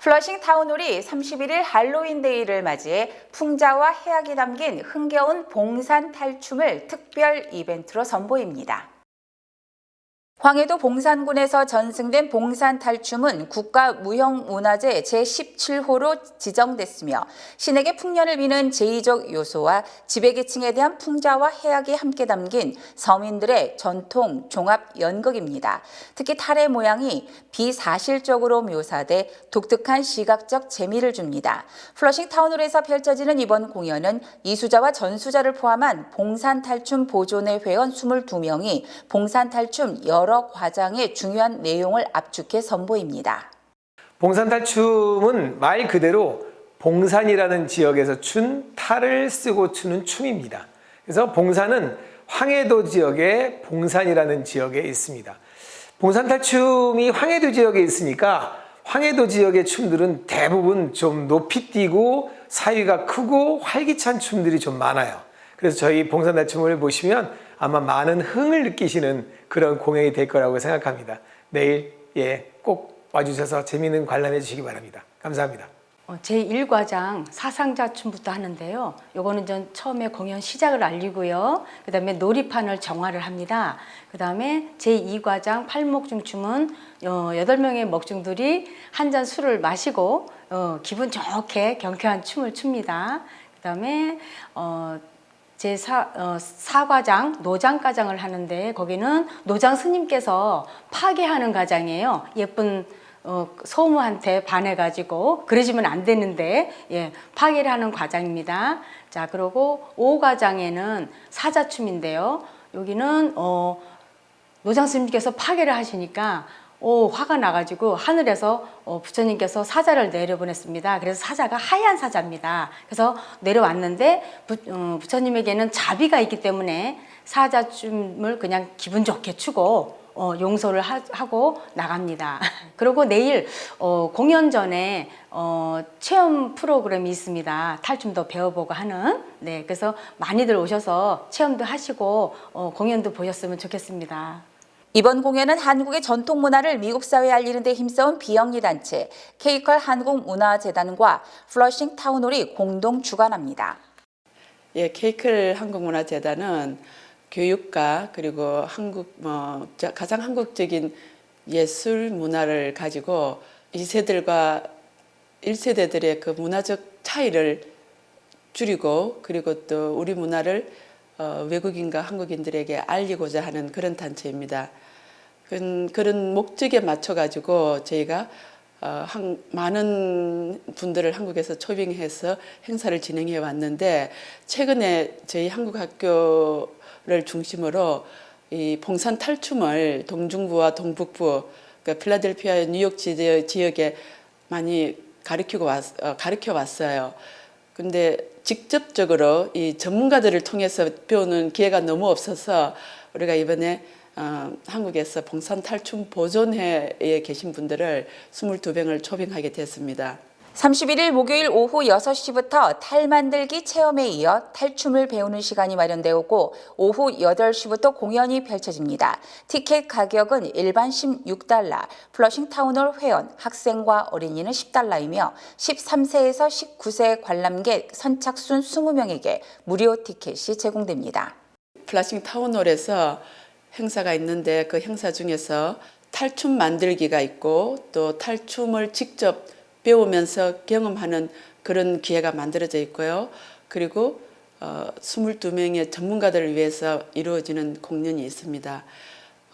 플러싱 타운홀이 31일 할로윈데이를 맞이해 풍자와 해악이 담긴 흥겨운 봉산 탈춤을 특별 이벤트로 선보입니다. 황해도 봉산군에서 전승된 봉산 탈춤은 국가무형문화재 제17호로 지정됐으며 신에게 풍년을 비는 제2적 요소와 지배계층에 대한 풍자와 해악이 함께 담긴 서민들의 전통 종합 연극입니다. 특히 탈의 모양이 비사실적으로 묘사돼 독특한 시각적 재미를 줍니다. 플러싱 타운홀에서 펼쳐지는 이번 공연은 이수자와 전수자를 포함한 봉산 탈춤 보존회 회원 22명이 봉산 탈춤 여러 과장의 중요한 내용을 압축해 선보입니다. 봉산탈춤은 말 그대로 봉산이라는 지역에서 춘 탈을 쓰고 추는 춤입니다. 그래서 봉산은 황해도 지역의 봉산이라는 지역에 있습니다. 봉산탈춤이 황해도 지역에 있으니까 황해도 지역의 춤들은 대부분 좀 높이 뛰고 사위가 크고 활기찬 춤들이 좀 많아요. 그래서 저희 봉산탈춤을 보시면 아마 많은 흥을 느끼시는 그런 공연이 될 거라고 생각합니다. 내일 예, 꼭 와주셔서 재미있는 관람해 주시기 바랍니다. 감사합니다. 어, 제1과장 사상자춤부터 하는데요. 요거는 전 처음에 공연 시작을 알리고요. 그 다음에 놀이판을 정화를 합니다. 그 다음에 제 2과장 팔목중춤은 어, 8명의 먹중들이 한 잔 술을 마시고 어, 기분 좋게 경쾌한 춤을 춥니다. 그 다음에 어, 제4 어, 사과장 노장가장을 하는데 거기는 노장 스님께서 파괴하는 가장이에요. 예쁜 어, 소무한테 반해가지고 그러시면 안 되는데 예, 파괴를 하는 과장입니다. 자 그리고 오과장에는 사자춤인데요. 여기는 어, 노장 스님께서 파괴를 하시니까 오 화가 나가지고 하늘에서 어, 부처님께서 사자를 내려보냈습니다. 그래서 사자가 하얀 사자입니다. 그래서 내려왔는데 부, 어, 부처님에게는 자비가 있기 때문에 사자 춤을 그냥 기분 좋게 추고 어, 용서를 하, 고 나갑니다. 그리고 내일 어, 공연 전에 어, 체험 프로그램이 있습니다. 탈춤도 배워보고 하는. 네, 그래서 많이들 오셔서 체험도 하시고 어, 공연도 보셨으면 좋겠습니다. 이번 공연은 한국의 전통 문화를 미국 사회에 알리는 데 힘써온 비영리 단체 케이컬 한국문화재단과 플러싱 타운홀이 공동 주관합니다. 예, 케이클 한국문화재단은 교육과 그리고 한국 뭐 자- 가장 한국적인 예술 문화를 가지고 2세들과 1세대들의 그 문화적 차이를 줄이고 그리고 또 우리 문화를 어, 외국인과 한국인들에게 알리고자 하는 그런 단체입니다. 그런, 그런 목적에 맞춰 가지고 저희가 어, 한, 많은 분들을 한국에서 초빙해서 행사를 진행해 왔는데 최근에 저희 한국 학교를 중심으로 이 봉산 탈춤을 동중부와 동북부 그러니까 필라델피아 뉴욕 지역, 지역에 많이 가르치고 왔, 어, 가르쳐 왔어요. 근데 직접적으로 이 전문가들을 통해서 배우는 기회가 너무 없어서 우리가 이번에 어, 한국에서 봉산 탈춤 보존회에 계신 분들을 22명을 초빙하게 됐습니다. 31일 목요일 오후 6시부터 탈 만들기 체험에 이어 탈춤을 배우는 시간이 마련되었고 오후 8시부터 공연이 펼쳐집니다. 티켓 가격은 일반 16달러, 플러싱 타운홀 회원, 학생과 어린이는 10달러이며 13세에서 19세 관람객 선착순 20명에게 무료 티켓이 제공됩니다. 플라싱 타운홀에서 행사가 있는데 그 행사 중에서 탈춤 만들기가 있고 또 탈춤을 직접 배우면서 경험하는 그런 기회가 만들어져 있고요. 그리고 어, 22명의 전문가들을 위해서 이루어지는 공연이 있습니다.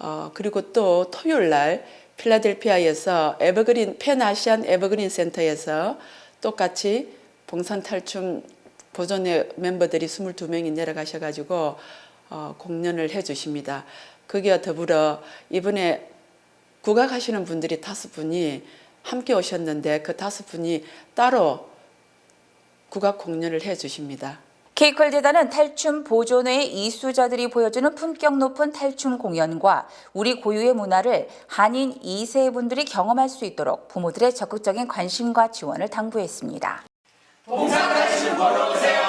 어, 그리고 또 토요일 날 필라델피아에서 에버그린 팬아시안 에버그린 센터에서 똑같이 봉산 탈춤 보존회 멤버들이 22명이 내려가셔 가지고 어, 공연을 해 주십니다. 거기와 더불어 이번에 국악하시는 분들이 다섯 분이 함께 오셨는데 그 다섯 분이 따로 국악 공연을 해 주십니다. 케이컬 재단은 탈춤 보존회의 이수자들이 보여주는 품격 높은 탈춤 공연과 우리 고유의 문화를 한인 2세 분들이 경험할 수 있도록 부모들의 적극적인 관심과 지원을 당부했습니다. 봉산탈춤 보러 오세요.